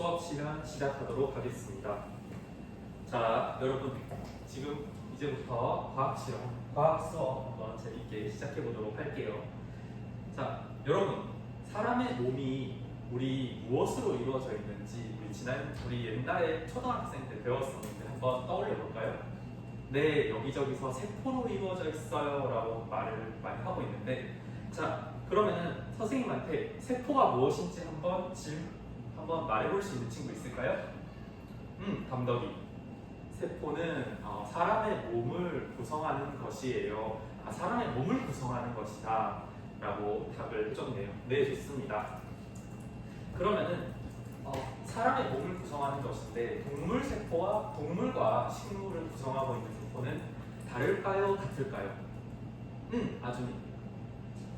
수업 시간 시작하도록 하겠습니다. 자, 여러분 지금 이제부터 과학 실험, 과학 수업 한번 재밌게 시작해 보도록 할게요. 자, 여러분 사람의 몸이 우리 무엇으로 이루어져 있는지 우리 지난 우리 옛날에 초등학생 때 배웠었는데 한번 떠올려 볼까요? 네, 여기저기서 세포로 이루어져 있어요라고 말을 많이 하고 있는데 자, 그러면은 선생님한테 세포가 무엇인지 한번 질 한번 말해볼 수 있는 친구 있을까요? 음, 감독이. 세포는 어, 사람의 몸을 구성하는 것이에요. 아, 사람의 몸을 구성하는 것이다. 라고 답을 해줬네요. 네, 좋습니다. 그러면은 어, 사람의 몸을 구성하는 것인데 동물 세포와 동물과 식물을 구성하고 있는 세포는 다를까요? 같을까요? 음, 아주님.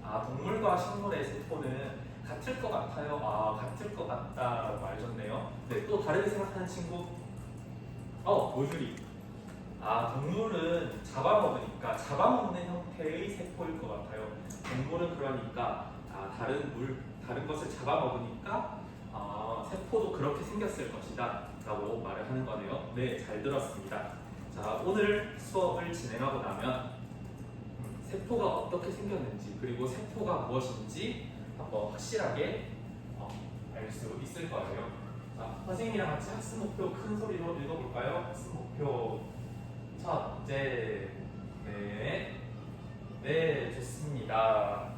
아, 동물과 식물의 세포는 같을 것 같아요. 아, 같을 것 같다라고 알려줬네요. 네, 또 다르게 생각하는 친구? 어, 모주리. 아, 동물은 잡아먹으니까 잡아먹는 형태의 세포일 것 같아요. 동물은 그러니까 아, 다른 물, 다른 것을 잡아먹으니까 아, 세포도 그렇게 생겼을 것이다 라고 말을 하는 거네요. 네, 잘 들었습니다. 자, 오늘 수업을 진행하고 나면 음, 세포가 어떻게 생겼는지 그리고 세포가 무엇인지 한번 확실하게 어, 알수 있을 거예요. 자, 선생님이랑 같이 학습 목표 큰 소리로 읽어볼까요? 학습 목표 첫째, 네, 네, 좋습니다.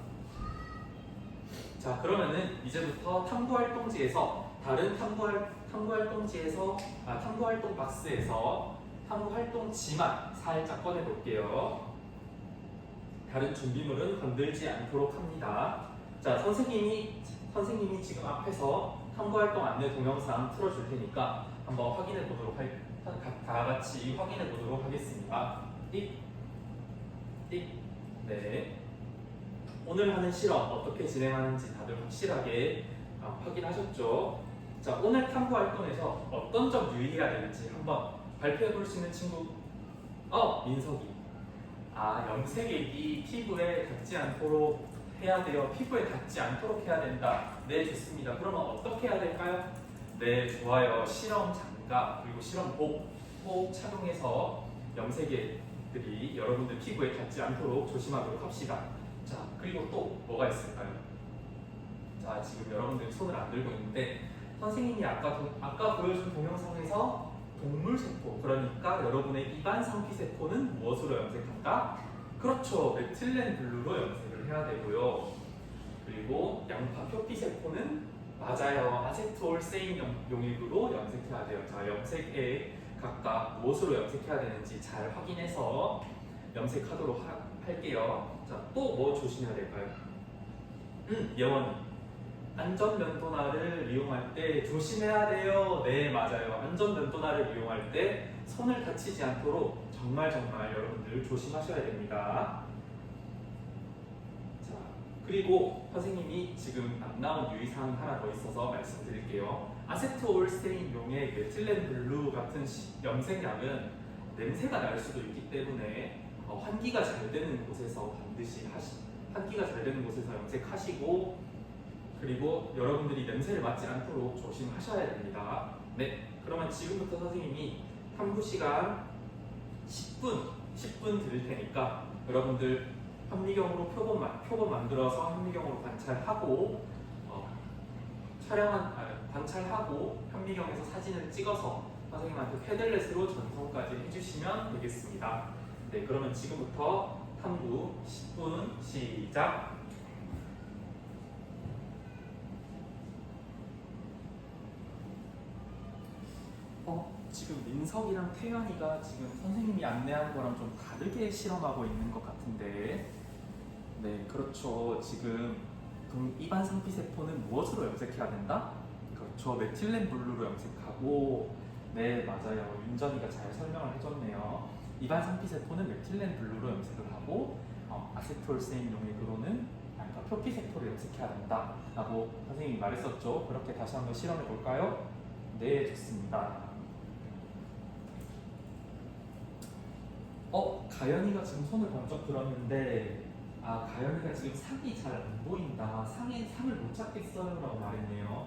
자, 그러면은 이제부터 탐구 활동지에서 다른 탐구활, 탐구 활동지에서 아, 탐구 활동 박스에서 탐구 활동지만 살짝 꺼내 볼게요. 다른 준비물은 건들지 않도록 합니다. 자, 선생님이 선생님이 지금 앞에서 탐구활동 안내 동영상 틀어줄 테니까 한번 확인해 보도록 할, 다, 다 같이 확인해 보도록 하겠습니다. 띡, 띡, 네. 오늘 하는 실험 어떻게 진행하는지 다들 확실하게 아, 확인하셨죠? 자, 오늘 탐구 활동에서 어떤 점 유의해야 되는지 한번 발표해 볼 수 있는 친구. 어, 민석이. 아, 염색액이 피부에 닿지 않도록 해야 돼요. 피부에 닿지 않도록 해야 된다. 네, 좋습니다. 그러면 어떻게 해야 될까요? 네, 좋아요. 실험 장갑 그리고 실험복 꼭 착용해서 염색액들이 여러분들 피부에 닿지 않도록 조심하도록 합시다. 자, 그리고 또 뭐가 있을까요? 자, 지금 여러분들 손을 안 들고 있는데 선생님이 아까 도- 아까 보여준 동영상에서 동물 세포 그러니까 여러분의 입안 상피 세포는 무엇으로 염색한다? 그렇죠, 메틸렌 블루로 염색 을 해야 되고요. 그리고 양파 표피 세포는 맞아요, 아세트올세인 용- 용액으로 염색해야 돼요. 자, 염색에 각각 무엇으로 염색해야 되는지 잘 확인해서 염색하도록 하- 할게요. 자, 또 뭐 조심해야 될까요? 음, 예원이. 안전면도날을 이용할 때 조심해야 돼요. 네, 맞아요. 안전면도날을 이용할 때 손을 다치지 않도록 정말 정말 여러분들 조심하셔야 됩니다. 자, 그리고 선생님이 지금 안 나온 유의사항 하나 더 있어서 말씀드릴게요. 아세트올 스테인 용액 메틸렌 블루 같은 시- 염색약은 냄새가 날 수도 있기 때문에 어, 환기가 잘 되는 곳에서 반드시 하시, 환기가 잘 되는 곳에서 염색하시고 그리고 여러분들이 냄새를 맡지 않도록 조심하셔야 됩니다. 네, 그러면 지금부터 선생님이 탐구 시간 10분, 10분 드릴 테니까 여러분들 현미경으로 표본, 만- 표본 만들어서 현미경으로 관찰하고 어, 촬영한 아, 관찰하고 현미경에서 사진을 찍어서 선생님한테 패들렛으로 전송까지 해주시면 되겠습니다. 네, 그러면 지금부터 탐구 10분 시작. 어, 지금 민석이랑 태연이가 지금 선생님이 안내한 거랑 좀 다르게 실험하고 있는 것 같은데. 네, 그렇죠. 지금 동- 입안 상피 세포는 무엇으로 염색해야 된다? 그렇죠. 메틸렌 블루로 염색하고, 네, 맞아요. 윤전이가 잘 설명을 해줬네요. 입안 상피 세포는 메틸렌 블루로 염색을 하고, 어, 아세톨세인 용액으로는 알파 표피 세포를 염색해야 된다 라고 선생님이 말했었죠. 그렇게 다시 한번 실험해 볼까요? 네, 좋습니다. 어, 가연이가 지금 손을 번쩍 들었는데, 아, 가연이가 지금 상이 잘 안 보인다. 상에 상을 못 찾겠어요라고 말했네요.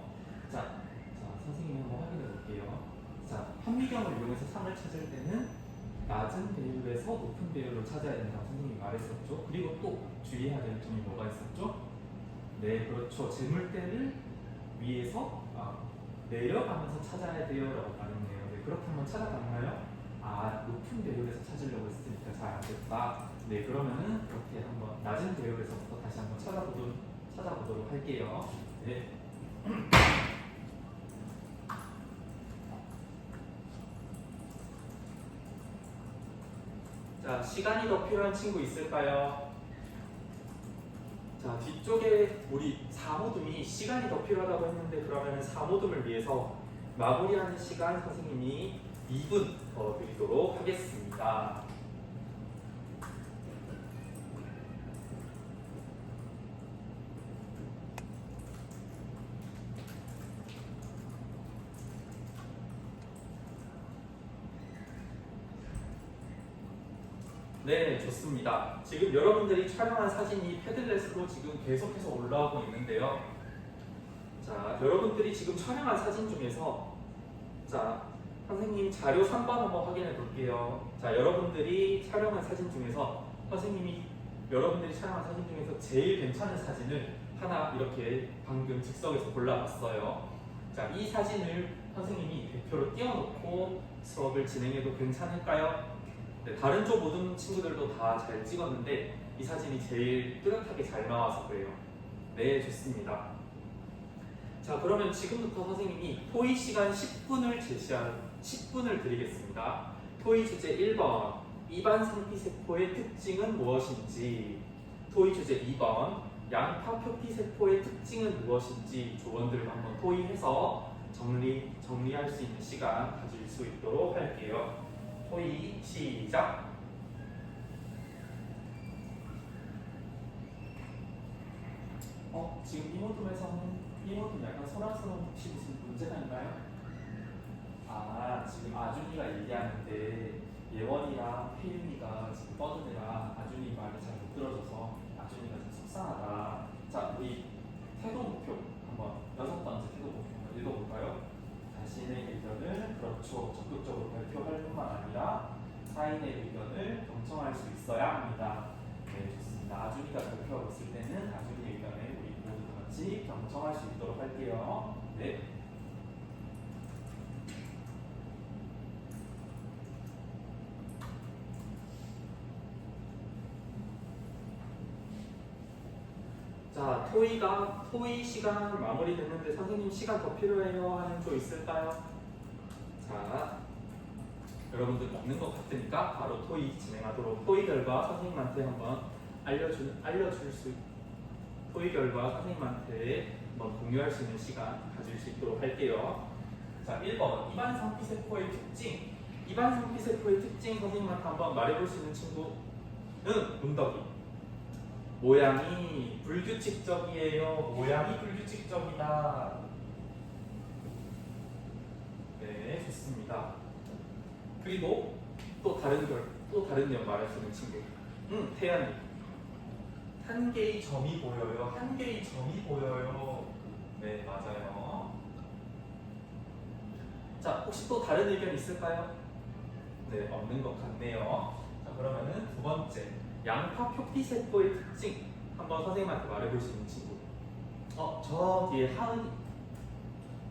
자, 자, 선생님이 한번 확인해 볼게요. 자, 현미경을 이용해서 상을 찾을 때는 낮은 배율에서 높은 배율을 찾아야 된다고 선생님이 말했었죠. 그리고 또 주의해야 될 점이 뭐가 있었죠? 네, 그렇죠. 재물대를 위에서 아, 내려가면서 찾아야 돼요라고 말했네요. 네, 한번 찾아봤나요? 아, 높은 배율에서 찾으려고 했으니까 잘 안 됐다. 네, 그러면은 그렇게 한번 낮은 배율에서부터 다시 한번 찾아보도록, 찾아보도록 할게요. 네. 자, 시간이 더 필요한 친구 있을까요? 자, 뒤쪽에 우리 사모듬이 시간이 더 필요하다고 했는데 그러면 사모듬을 위해서 마무리하는 시간 선생님이 2분 더 드리도록 하겠습니다. 네, 좋습니다. 지금 여러분들이 촬영한 사진이 패들렛으로 지금 계속해서 올라오고 있는데요. 자, 여러분들이 지금 촬영한 사진 중에서 자, 선생님 자료 3번 한번 확인해 볼게요. 자, 여러분들이 촬영한 사진 중에서 선생님이 여러분들이 촬영한 사진 중에서 제일 괜찮은 사진을 하나 이렇게 방금 즉석에서 골라봤어요. 자, 이 사진을 선생님이 대표로 띄워놓고 수업을 진행해도 괜찮을까요? 네, 다른 쪽 모든 친구들도 다 잘 찍었는데 이 사진이 제일 뚜렷하게 잘 나와서 그래요. 네, 좋습니다. 자, 그러면 지금부터 선생님이 토의 시간 10분을 제시한 10분을 드리겠습니다. 토의 주제 1번 입안 상피세포의 특징은 무엇인지 토의 주제 2번 양파 표피세포의 특징은 무엇인지 조원들과 한번 토의해서 정리, 정리할 수 있는 시간 가질 수 있도록 할게요. 토의 시작. 어 지금 이모둠에서는 이모둠 약간 소란스러운 혹시 무슨 문제가 있나요? 아 지금 아준이가 얘기하는데 예원이랑 혜윤이가 지금 떠드느라 아준이 말을 잘 못 들어줘서 아준이가 좀 속상하다. 자 우리 태도 목표 한번 여섯 번째 태도 목표 한번 읽어볼까요? 자신의 의견을 그렇죠 적극적으로 발표할 뿐만 아니라 타인의 의견을 경청할 수 있어야 합니다. 네 좋습니다. 아준이가 발표하고 있을 때는 아준이의 의견을 우리 모두 같이 경청할 수 있도록 할게요. 네. 자, 토의가 토의 시간 마무리됐는데 선생님 시간 더 필요해요 하는 조 있을까요? 자, 여러분들 없는 것 같으니까 바로 토의 진행하도록 토의 결과 선생님한테 한번 알려주 알려줄 수 토의 결과 선생님한테 한번 공유할 수 있는 시간 가질 수 있도록 할게요. 자, 1번 입안 상피세포의 특징. 입안 상피세포의 특징 선생님한테 한번 말해볼 수 있는 친구는 문덕이. 모양이 불규칙적이에요. 모양이 불규칙적이다. 네, 좋습니다. 그리고 또 다른 결, 또 다른 수 있는 친구. 음, 태연이. 한 개의 점이 보여요. 한 개의 점이 보여요. 네, 맞아요. 자, 혹시 또 다른 의견 있을까요? 네, 없는 것 같네요. 자, 그러면은 두 번째. 양파 표피세포의 특징 한번 선생님한테 말해볼 수 있는 친구 어, 저 뒤에 하은이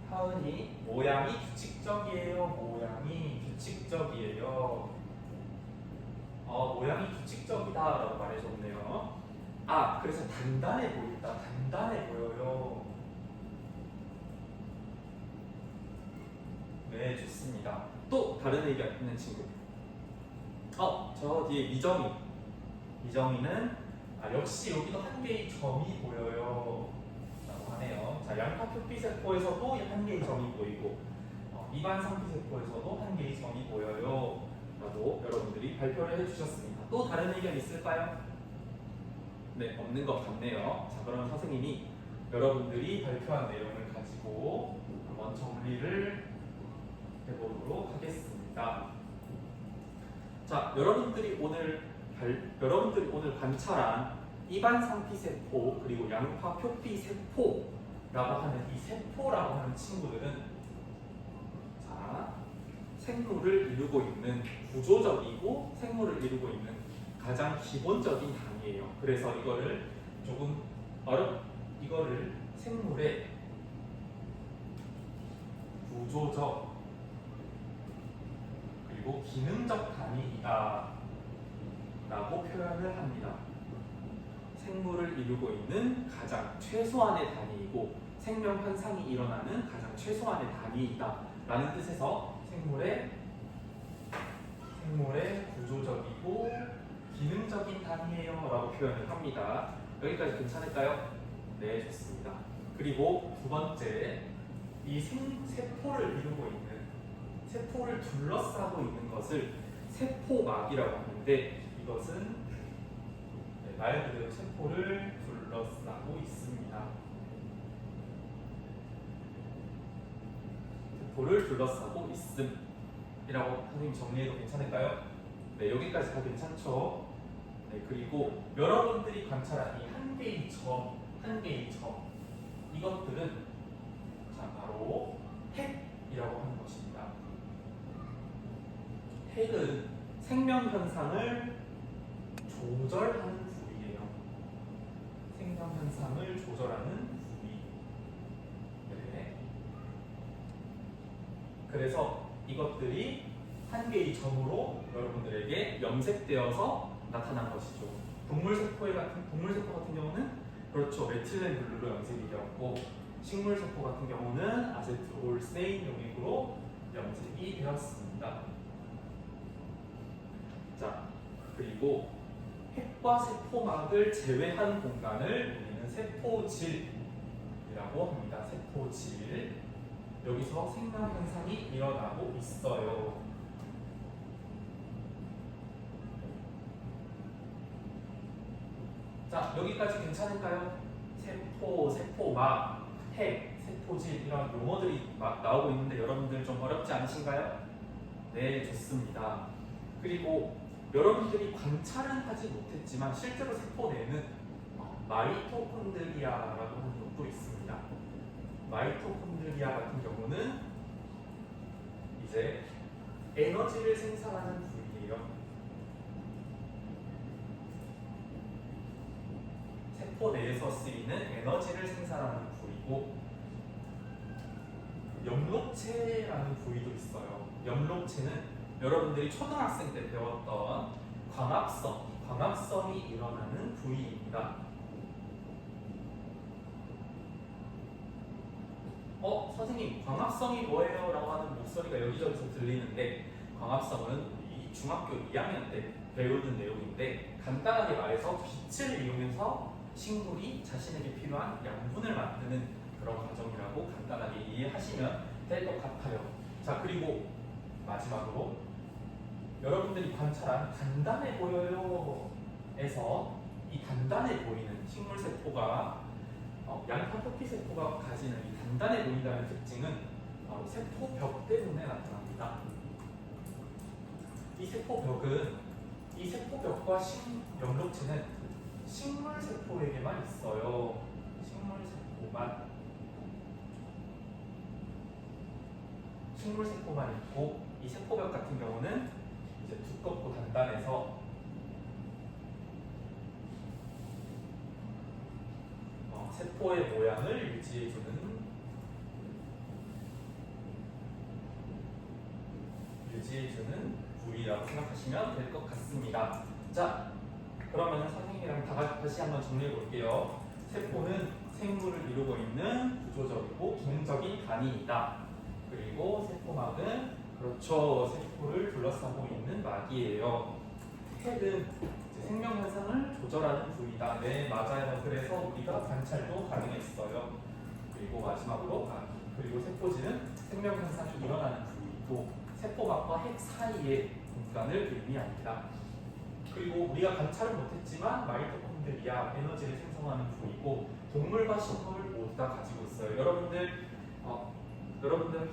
하은이 모양이 규칙적이에요 모양이 규칙적이에요 어, 모양이 규칙적이다 라고 말해줬네요 아, 그래서 단단해 보인다 단단해 보여요 네, 좋습니다 또 다른 의견 있는 친구 어, 저 뒤에 미정이 이정희는 아, 역시 여기도 한 개의 점이 보여요. 라고 하네요. 자, 양파 표피세포에서도 한 개의 점이 보이고, 어, 입안 상피세포에서도 한 개의 점이 보여요. 여러분들이 발표를 해주셨습니다. 또 다른 의견 있을까요? 네, 없는 것 같네요. 자, 그러면 선생님이 여러분들이 발표한 내용을 가지고 한번 정리를 해보도록 하겠습니다. 자, 여러분들이 오늘 발- 여러분들이 오늘 관찰한 입안 상피 세포 그리고 양파 표피 세포라고 하는 이 세포라고 하는 친구들은 생물을 이루고 있는 구조적이고 생물을 이루고 있는 가장 기본적인 단위예요. 그래서 이거를 조금 어렵 이거를 생물의 구조적 그리고 기능적 단위이다 라고 표현을 합니다. 생물을 이루고 있는 가장 최소한의 단위이고 생명 현상이 일어나는 가장 최소한의 단위이다 라는 뜻에서 생물의 생물의 구조적이고 기능적인 단위예요 라고 표현을 합니다. 여기까지 괜찮을까요? 네, 좋습니다. 그리고 두 번째, 이 생, 세포를 이루고 있는 세포를 둘러싸고 있는 것을 세포막이라고 하는데 이것은 네, 말 그대로 세포를 둘러싸고 있습니다. 세포를 둘러싸고 있음 이라고 선생님 정리해도 괜찮을까요? 네, 여기까지 다 괜찮죠? 네, 그리고 여러분들이 관찰한 이 한 개의 점, 한 개의 점 이것들은 자 바로 핵이라고 하는 것입니다. 핵은 생명 현상을 조절하는 부위예요. 생명 현상을 조절하는 부위. 네. 그래서 이것들이 한 개의 점으로 여러분들에게 염색되어서 나타난 것이죠. 동물 세포 같은 동물 세포 같은 경우는 그렇죠 메틸렌 블루로 염색이 되었고 식물 세포 같은 경우는 아세트올세인 용액으로 염색이 되었습니다. 자 그리고 핵과 세포막을 제외한 공간을 우리는 세포질이라고 합니다. 세포질 여기서 생명 현상이 일어나고 있어요. 자, 여기까지 괜찮을까요? 세포, 세포막, 핵, 세포질 이런 용어들이 막 나오고 있는데 여러분들 좀 어렵지 않으신가요? 네, 좋습니다. 그리고 여러분들이 관찰은 하지 못했지만 실제로 세포 내에는 어, 마이토콘드리아라고 하는 것도 있습니다. 마이토콘드리아 같은 경우는 이제 에너지를 생산하는 부위예요. 세포 내에서 쓰이는 에너지를 생산하는 부위고 염록체라는 부위도 있어요. 염록체는 여러분들이 초등학생 때 배웠던 광합성, 광합성이 일어나는 부위입니다. 어, 선생님, 광합성이 뭐예요? 라고 하는 목소리가 여기저기서 들리는데, 광합성은 우리 중학교 2학년 때 배우는 내용인데, 간단하게 말해서 빛을 이용해서 식물이 자신에게 필요한 양분을 만드는 그런 과정이라고 간단하게 이해하시면 될 것 같아요. 자, 그리고 마지막으로 여러분들이 관찰한 단단해 보여요 에서 이 단단해 보이는 식물 세포가 어, 양파 토끼 세포가 가지는 이 단단해 보인다는 특징은 바로 세포 벽 때문에 나타납니다. 이 세포 벽은 이 세포 벽과 식, 염록체는 식물 세포에게만 있어요. 식물 세포만 식물 세포만 있고 이 세포벽 같은 경우는 이제 두껍고 단단해서 어, 세포의 모양을 유지해주는 유지해주는 부위라고 생각하시면 될 것 같습니다. 자, 그러면 선생님이랑 다 같이 다시 한번 정리해 볼게요. 세포는 생물을 이루고 있는 구조적이고 기능적인 단위이다. 그리고 세포막은 그렇죠. 세포를 둘러싸고 있는 막이에요. 핵은 생명 현상을 조절하는 부위다. 네, 맞아요. 그래서 우리가 관찰도 가능했어요. 그리고 마지막으로 아, 그리고 세포질은 생명 현상이 일어나는 부위이고 세포막과 핵 사이의 공간을 의미합니다. 그리고 우리가 관찰은 못했지만 마이토콘드리아 에너지를 생성하는 부위고 동물과 식물 모두 다 가지고 있어요. 여러분들 어, 여러분들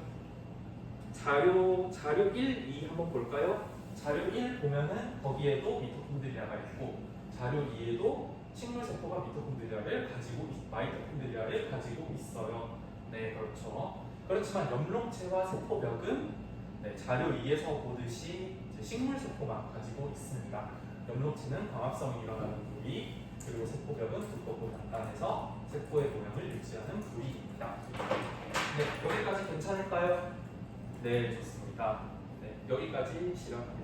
자료 자료 1, 2 한번 볼까요? 자료 1 보면은 거기에도 미토콘드리아가 있고 자료 2에도 식물 세포가 미토콘드리아를 가지고 있- 마이토콘드리아를 가지고 있어요. 네, 그렇죠. 그렇지만 염록체와 세포벽은 네, 자료 2에서 보듯이 식물 세포만 가지고 있습니다. 엽록체는 광합성이 일어나는 부위, 그리고 세포벽은 두껍고 단단해서 세포의 모양을 유지하는 부위입니다. 네, 여기까지 괜찮을까요? 네, 좋습니다. 네, 여기까지 실험하겠습니다.